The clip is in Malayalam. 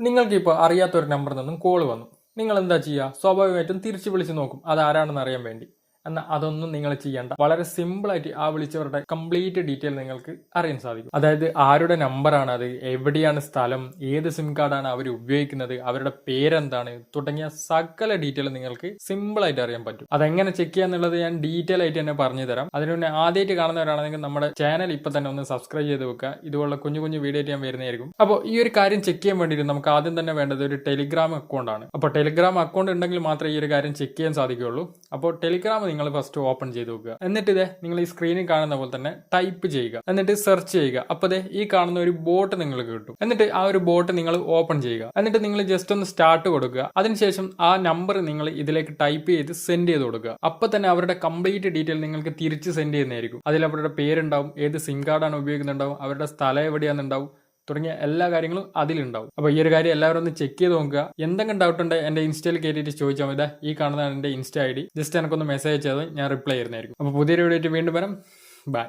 നിങ്ങൾക്ക് ഇപ്പോൾ അറിയാത്ത ഒരു നമ്പറിൽ നിന്നും കോൾ വന്നു. നിങ്ങൾ എന്താ ചെയ്യുക സ്വാഭാവികമായിട്ടും തിരിച്ചു വിളിച്ച് നോക്കും. അത് ആരാണെന്ന് അറിയാൻ വേണ്ടി. എന്നാൽ അതൊന്നും നിങ്ങൾ ചെയ്യേണ്ട. വളരെ സിമ്പിൾ ആയിട്ട് ആ വിളിച്ചവരുടെ കംപ്ലീറ്റ് ഡീറ്റെയിൽ നിങ്ങൾക്ക് അറിയാൻ സാധിക്കും. അതായത് ആരുടെ നമ്പറാണ് അത് എവിടെയാണ് സ്ഥലം ഏത് സിം കാർഡാണ് അവർ ഉപയോഗിക്കുന്നത് അവരുടെ പേരെന്താണ് തുടങ്ങിയ സകല ഡീറ്റെയിൽ നിങ്ങൾക്ക് സിമ്പിൾ ആയിട്ട് അറിയാൻ പറ്റും. അതെങ്ങനെ ചെക്ക് ചെയ്യാന്നുള്ളത് ഞാൻ ഡീറ്റെയിൽ ആയിട്ട് തന്നെ പറഞ്ഞു തരാം. അതിന് മുന്നേ ആദ്യമായിട്ട് കാണുന്നവരാണെങ്കിൽ നമ്മുടെ ചാനൽ ഇപ്പൊ തന്നെ ഒന്ന് സബ്സ്ക്രൈബ് ചെയ്ത് വെക്കുക. ഇതുപോലുള്ള കുഞ്ഞു കുഞ്ഞു വീഡിയോ ഞാൻ വരുന്നതായിരിക്കും. അപ്പോൾ ഈ ഒരു കാര്യം ചെക്ക് ചെയ്യാൻ വേണ്ടിയിട്ട് നമുക്ക് ആദ്യം തന്നെ വേണ്ടത് ഒരു ടെലിഗ്രാം അക്കൗണ്ട് ആണ്. അപ്പോൾ ടെലിഗ്രാം അക്കൗണ്ട് ഉണ്ടെങ്കിൽ മാത്രമേ ഈ ഒരു കാര്യം ചെക്ക് ചെയ്യാൻ സാധിക്കുകയുള്ളൂ. അപ്പോൾ ടെലിഗ്രാം നിങ്ങൾ ഫസ്റ്റ് ഓപ്പൺ ചെയ്ത് നോക്കുക. എന്നിട്ട് ഇതേ നിങ്ങൾ ഈ സ്ക്രീനിൽ കാണുന്ന പോലെ തന്നെ ടൈപ്പ് ചെയ്യുക. എന്നിട്ട് സെർച്ച് ചെയ്യുക. അപ്പോൾ ദേ ഈ കാണുന്ന ഒരു ബോട്ട് നിങ്ങൾക്ക് കിട്ടും. എന്നിട്ട് ആ ഒരു ബോട്ട് നിങ്ങൾ ഓപ്പൺ ചെയ്യുക. എന്നിട്ട് നിങ്ങൾ ജസ്റ്റ് ഒന്ന് സ്റ്റാർട്ട് കൊടുക്കുക. അതിനുശേഷം ആ നമ്പർ നിങ്ങൾ ഇതിലേക്ക് ടൈപ്പ് ചെയ്ത് സെൻഡ് ചെയ്ത് കൊടുക്കുക. അപ്പോൾ തന്നെ അവരുടെ കംപ്ലീറ്റ് ഡീറ്റെയിൽ നിങ്ങൾക്ക് തിരിച്ച് സെൻഡ് ചെയ്യുന്നതായിരിക്കും. അതിൽ അവരുടെ പേരുണ്ടാവും ഏത് സിം കാർഡാണ് ഉപയോഗിക്കുന്നുണ്ടാവും അവരുടെ സ്ഥലം എവിടെയാണെന്നുണ്ടാവും തുടങ്ങിയ എല്ലാ കാര്യങ്ങളും അതിലുണ്ടാവും. അപ്പോൾ ഈ ഒരു കാര്യം എല്ലാവരും ഒന്ന് ചെക്ക് ചെയ്ത് നോക്കുക. എന്തെങ്കിലും ഡൗട്ട് ഉണ്ടെങ്കിൽ എന്റെ ഇൻസ്റ്റയിൽ കയറ്റിയിട്ട് ചോദിച്ചാൽ മതി. ഈ കാണുന്നതാണ് എന്റെ ഇൻസ്റ്റ ഐ ഡി. ജസ്റ്റ് എനിക്കൊന്ന് മെസ്സേജ് ചെയ്താൽ ഞാൻ റിപ്ലൈ ചെയ്യുന്നതായിരിക്കും അപ്പോൾ പുതിയൊരു വീഡിയോ വീണ്ടും വരാം. ബൈ